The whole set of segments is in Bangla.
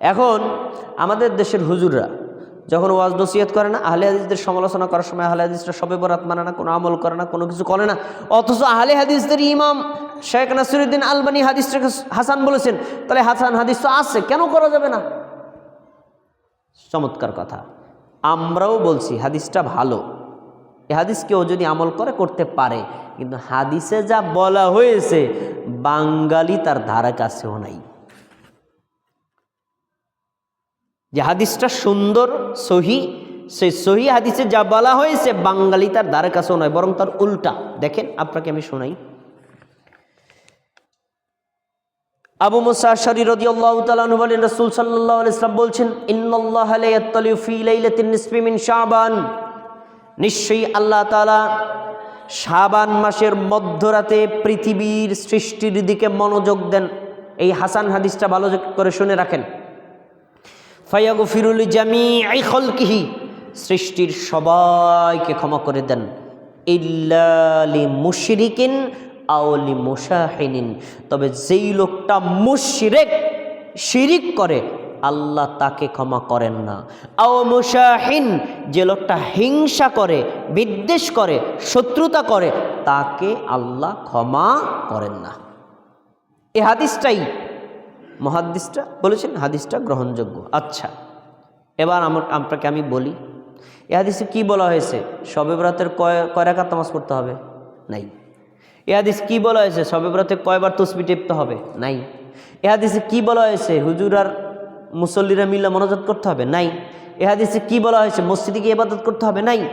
এখন আমাদের দেশের হুজুররা যখন ওয়াজ নসিহত করে না, আহলে হাদিসদের সমালোচনা করার সময় আহলে হাদিসরা সবে বরাত মানে না, কোনো আমল করে না, কোনো কিছু করে না। অথচ আহলে হাদিসদের ইমাম শেখ নাসিরুদ্দিন আলবানী হাদিসটাকে হাসান বলেছেন, তাহলে হাসান হাদিস তো আছে, কেন করা যাবে না? চমৎকার কথা। আমরাও বলছি, হাদিসটা ভালো। এ হাদিস কেউ যদি আমল করে, করতে পারে। কিন্তু হাদিসে যা বলা হয়েছে, বাঙালি তার ধারা কাছেও নাই। যে হাদিসটা সুন্দর, সহি, সেই সহি হাদিসে যা বলা হয়েছে, বাঙালি তার ধারে কাছেও নয়, বরং তার উল্টা। দেখেন, আপনাকে আমি শোনাই। আবু মুসা শরী রাদিয়াল্লাহু তাআলা বলেন, রাসূল সাল্লাল্লাহু আলাইহি ওয়াসাল্লাম বলছেন, ইন্নাল্লাহা লা ইয়াত্তালিউ ফি লাইলাতিন নিসফি মিন শাবান। নিশ্চয়ই আল্লাহ তাআলা শাবান মাসের মধ্যরাতে পৃথিবীর সৃষ্টির দিকে মনোযোগ দেন। এই হাসান হাদিসটা ভালো করে শুনে রাখেন। ফায়াগু ফিরুল জামি আই খলকিহি, সৃষ্টির সবাইকে ক্ষমা করে দেন। ইল্লালি মুশরিকিন আওলি মুশাহিনিন। তবে যেই লোকটা মুশরিক, শিরিক করে, আল্লাহ তাকে ক্ষমা করেন না। আও মুশাহিন, যে লোকটা হিংসা করে, বিদ্বেষ করে, শত্রুতা করে, তাকে আল্লাহ ক্ষমা করেন না। এ হাদিসটাই মহাদিসটা বলেছেন, হাদিসটা গ্রহণযোগ্য। আচ্ছা এবার আমার আপনাকে আমি বলি। এ হাদিসে কী বলা হয়েছে? শবে বরাতের কয় কয় রাকাত নামাজ পড়তে হবে? নাই। এ হাদিস কী বলা হয়েছে? শবে বরাতে কয়বার তসবি টেপতে হবে? নাই। এ হাদিসে কী বলা হয়েছে? হুজুর আর মুসল্লিরা মিল্লা মনোজাত করতে হবে? নাই। এ হাদিসে কী বলা হয়েছে? মসজিদে গিয়ে ইবাদত করতে হবে? নাই।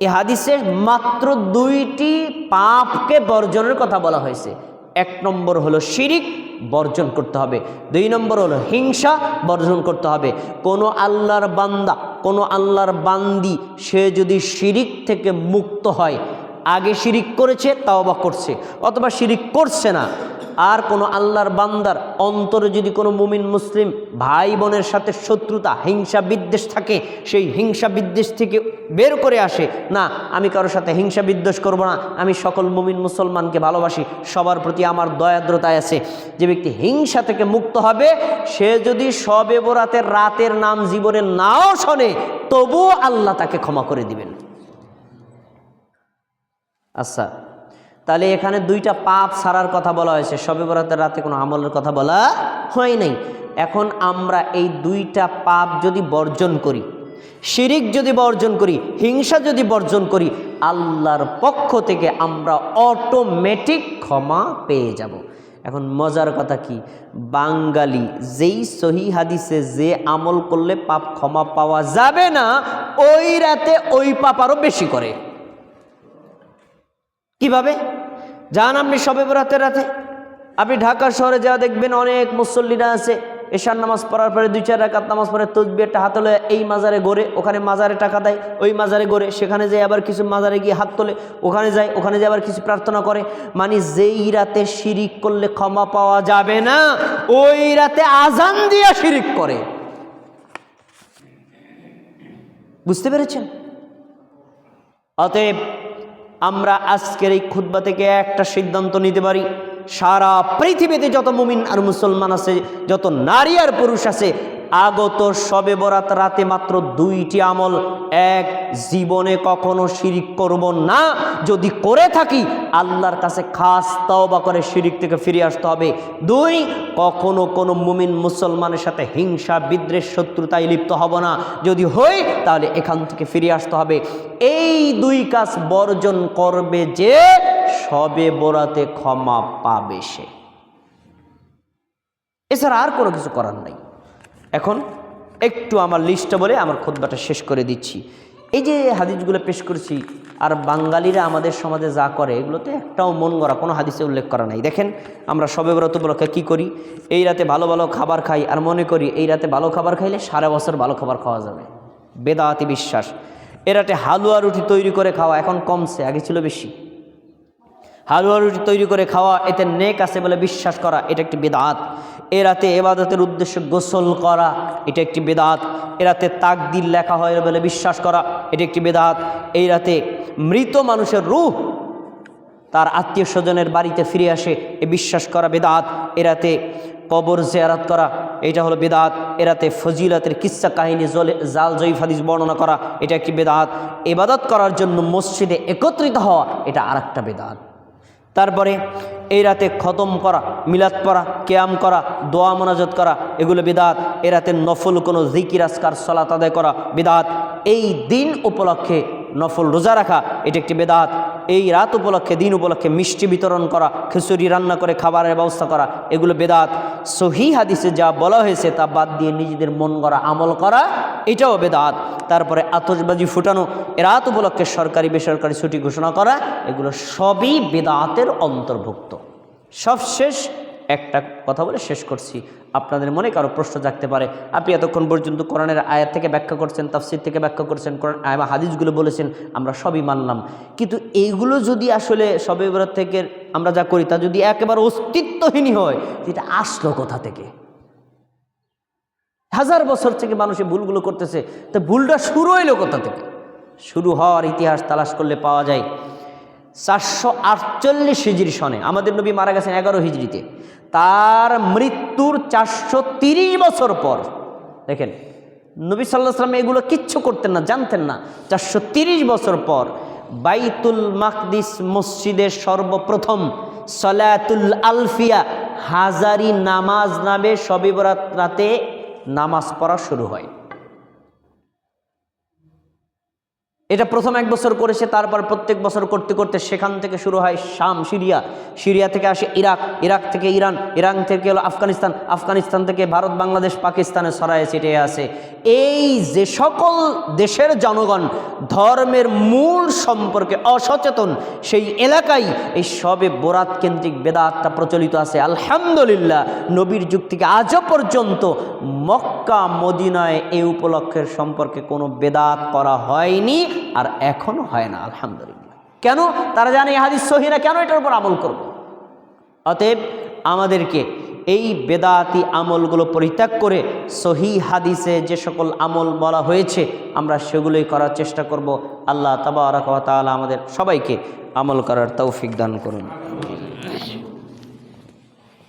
এ হাদিসের মাত্র দুইটি পাপকে বর্জনের কথা বলা হয়েছে। এক নম্বর হলো শিরিক বর্জন করতে হবে। দুই নম্বর হলো হিংসা বর্জন করতে হবে। কোনো আল্লাহর বান্দা, কোনো আল্লাহর বান্দি, সে যদি শিরিক থেকে মুক্ত হয় আগে শিরিক করেছে তাও বা করছে। অথবা শিরিক করছে না। আর কোনো আল্লাহর বান্দার অন্তরে যদি কোনো মুমিন, মুসলিম ভাই বোনের সাথে শত্রুতা, হিংসা, বিদ্বেষ থাকে, সেই হিংসা, বিদ্বেষ থেকে বের করে আসে, না, আমি কারোর সাথে হিংসা, বিদ্বেষ করব না, আমি সকল মুমিন, মুসলমানকে ভালোবাসি, সবার প্রতি আমার দয়াদ্রতায় আছে। যে ব্যক্তি হিংসা থেকে মুক্ত হবে, সে যদি সবে বরাতের রাতের নাম জীবনে নাও শোনে, তবুও আল্লাহ তাকে ক্ষমা করে দিবেন। আচ্ছা তাহলে এখানে দুইটা পাপ সারার কথা বলা হয়েছে। সবে বরাতের রাতে কোনো আমলের কথা বলা হয় নাই। এখন আমরা এই দুইটা পাপ যদি বর্জন করি, শিরিক যদি বর্জন করি, হিংসা যদি বর্জন করি, আল্লাহর পক্ষ থেকে আমরা অটোমেটিক ক্ষমা পেয়ে যাব। এখন মজার কথা কি? বাঙালি যেই সহি হাদিসে যে আমল করলে পাপ ক্ষমা পাওয়া যাবে না, ওই রাতে ওই পাপ আরও বেশি করে। কীভাবে? যান আপনি সবে বরাতের রাতে। আপনি ঢাকা শহরে যা দেখবেন অনেক মুসল্লিরা আছে, এশার নামাজ পড়ার পরে দুই, চার রাকাত নামাজ পড়ে তসবি একটা হাত লয়ে এই মাজারে গড়ে, ওখানে মাজারে টাকা দেয়, ওই মাজারে গড়ে, সেখানে যায় আবার কিছু মাজারে গিয়ে হাত তোলে, ওখানে যায় ওখানে যায় আবার কিছু প্রার্থনা করে। মানে যেই রাতে শিরিক করলে ক্ষমা পাওয়া যাবে না, ওই রাতে আজান দিয়া শিরিক করে। বুঝতে পেরেছেন? অতএব আমরা আজকের এই খুদ্া থেকে একটা সিদ্ধান্ত নিতে পারি। সারা পৃথিবীতে যত মুমিন আর মুসলমান আছে, যত নারী আর পুরুষ আছে আগত সবে বরাত রাতে মাত্র দুইটি আমল, এক, জীবনে কখনো শিরিক করব না। যদি করে থাকি, আল্লাহর কাছে খাস তওবা করে শিরিক থেকে ফিরে আসতে হবে। দুই, কখনো কোনো মুমিন মুসলমানের সাথে হিংসা, বিদ্বেষ, শত্রুতায় লিপ্ত হব না। যদি হই, তাহলে এখান থেকে ফিরে আসতে হবে। এই দুই কাজ বর্জন করবে যে সবে বরাতে ক্ষমা পাবে সে। এছাড়া আর কোনো কিছু করার নাই। এখন একটু আমার লিস্টটা বলে আমার খোদ্বাটা শেষ করে দিচ্ছি। এই যে হাদিসগুলো পেশ করছি, আর বাঙালিরা আমাদের সমাজে যা করে, এগুলোতে একটাও মন গড়া, কোনো হাদিসে উল্লেখ করা নাই। দেখেন, আমরা সবে ব্রত উপলক্ষে কী করি? এই রাতে ভালো ভালো খাবার খাই, আর মনে করি এই রাতে ভালো খাবার খাইলে সারা বছর ভালো খাবার খাওয়া যাবে। বেদাতি বিশ্বাস। এ রাতে হালুয়া রুটি তৈরি করে খাওয়া এখন কমছে, আগে ছিল বেশি। হালুয়া রুটি তৈরি করে খাওয়া এতে নেক আছে বলে বিশ্বাস করা, এটা একটি বেদাত। এ রাতে এবাদতের উদ্দেশ্যে গোসল করা, এটা একটি বেদাত। এ রাতে তাকদির লেখা হয় বলে বিশ্বাস করা, এটা একটি বেদাত। এই রাতে মৃত মানুষের রূহ তার আত্মীয় স্বজনের বাড়িতে ফিরে আসে, এ বিশ্বাস করা বেদাত। এ রাতে কবর জেয়ারাত করা, এটা হলো বেদাত। এরাতে ফজিলতের কিস্সা কাহিনী জলে জাল জয়ীফ বর্ণনা করা, এটা একটি বেদাত। এবাদত করার জন্য মসজিদে একত্রিত হওয়া, এটা আর একটা বেদাত। তারপরে এই রাতে খতম করা, মিলাদ পড়া, কেয়াম করা, দোয়া মোনাজত করা, এগুলো বিদাত। এ রাতে নফল কোনো জিকির আসকার সলাত আদায় করা বিদাত। এই দিন উপলক্ষে নফল রোজা রাখা, এটি একটি বেদাত। এই রাত উপলক্ষে, দিন উপলক্ষে মিষ্টি বিতরণ করা, খিচুড়ি রান্না করে খাবারের ব্যবস্থা করা, এগুলো বেদাত। সহি হাদিসে যা বলা হয়েছে, তা বাদ দিয়ে নিজেদের মন গড়া আমল করা, এটাও বেদাত। তারপরে আতসবাজি ফুটানো রাত উপলক্ষে সরকারি, বেসরকারি ছুটি ঘোষণা করা, এগুলো সবই বেদাতের অন্তর্ভুক্ত। সবশেষ একটা কথা বলে শেষ করছি। আপনাদের মনে কারও প্রশ্ন জাগতে পারে। আপনি এতক্ষণ পর্যন্ত কোরআনের আয়াত থেকে ব্যাখ্যা করছেন, তাফসির থেকে ব্যাখ্যা করছেন, কোরআন আয়া হাদিসগুলো বলেছেন, আমরা সবই মানলাম। কিন্তু এইগুলো যদি আসলে সবে থেকে আমরা যা করি, তা যদি একেবারে অস্তিত্বহীনই হয় এটা আসলো কোথা থেকে? হাজার বছর থেকে মানুষ ভুলগুলো করতেছে, তো ভুলটা শুরু হইল কোথা থেকে? শুরু হওয়ার ইতিহাস তালাশ করলে পাওয়া যায়। চারশো আটচল্লিশ হিজড়ি সনে। আমাদের নবী মারা গেছেন এগারো হিজড়িতে তার মৃত্যুর চারশো তিরিশ বছর পর, দেখেন, নবী সাল্লাহ সাল্লাম এগুলো কিচ্ছু করতেন না, জানতেন না। চারশো তিরিশ বছর পর বাইতুল মাকদিস মসজিদের সর্বপ্রথম সলাতুল আলফিয়া, হাজারি নামাজ নামে সবিবরাত রাতে নামাজ পড়া শুরু হয়। এটা প্রথম এক বছর করেছে তারপর প্রত্যেক বছর করতে করতে সেখান থেকে শুরু হয় শাম, সিরিয়া। সিরিয়া থেকে আসে ইরাক ইরাক থেকে ইরান ইরান থেকে হলো আফগানিস্তান আফগানিস্তান থেকে ভারত, বাংলাদেশ পাকিস্তানে ছড়ায় ছিটে আছে এই যে সকল দেশের জনগণ ধর্মের মূল সম্পর্কে অসচেতন, সেই এলাকায় এই সবে বোরাত কেন্দ্রিক বেদাতটা প্রচলিত আছে। আলহামদুলিল্লাহ, নবীর যুগ থেকে আজও পর্যন্ত মক্কা, মদিনায় এই উপলক্ষের সম্পর্কে কোনো বেদাত করা হয়নি। আর এখনও হয় না, আলহামদুলিল্লাহ। কেন? তারা জানে এই হাদিস সহিনা কেন এটার উপর আমল করব? অতএব আমাদেরকে এই বেদাতি আমলগুলো পরিত্যাগ করে সহি হাদিসে যে সকল আমল বলা হয়েছে, আমরা সেগুলোই করার চেষ্টা করব। আল্লাহ ওয়া তাআলা আমাদের সবাইকে আমল করার তৌফিক দান করুন।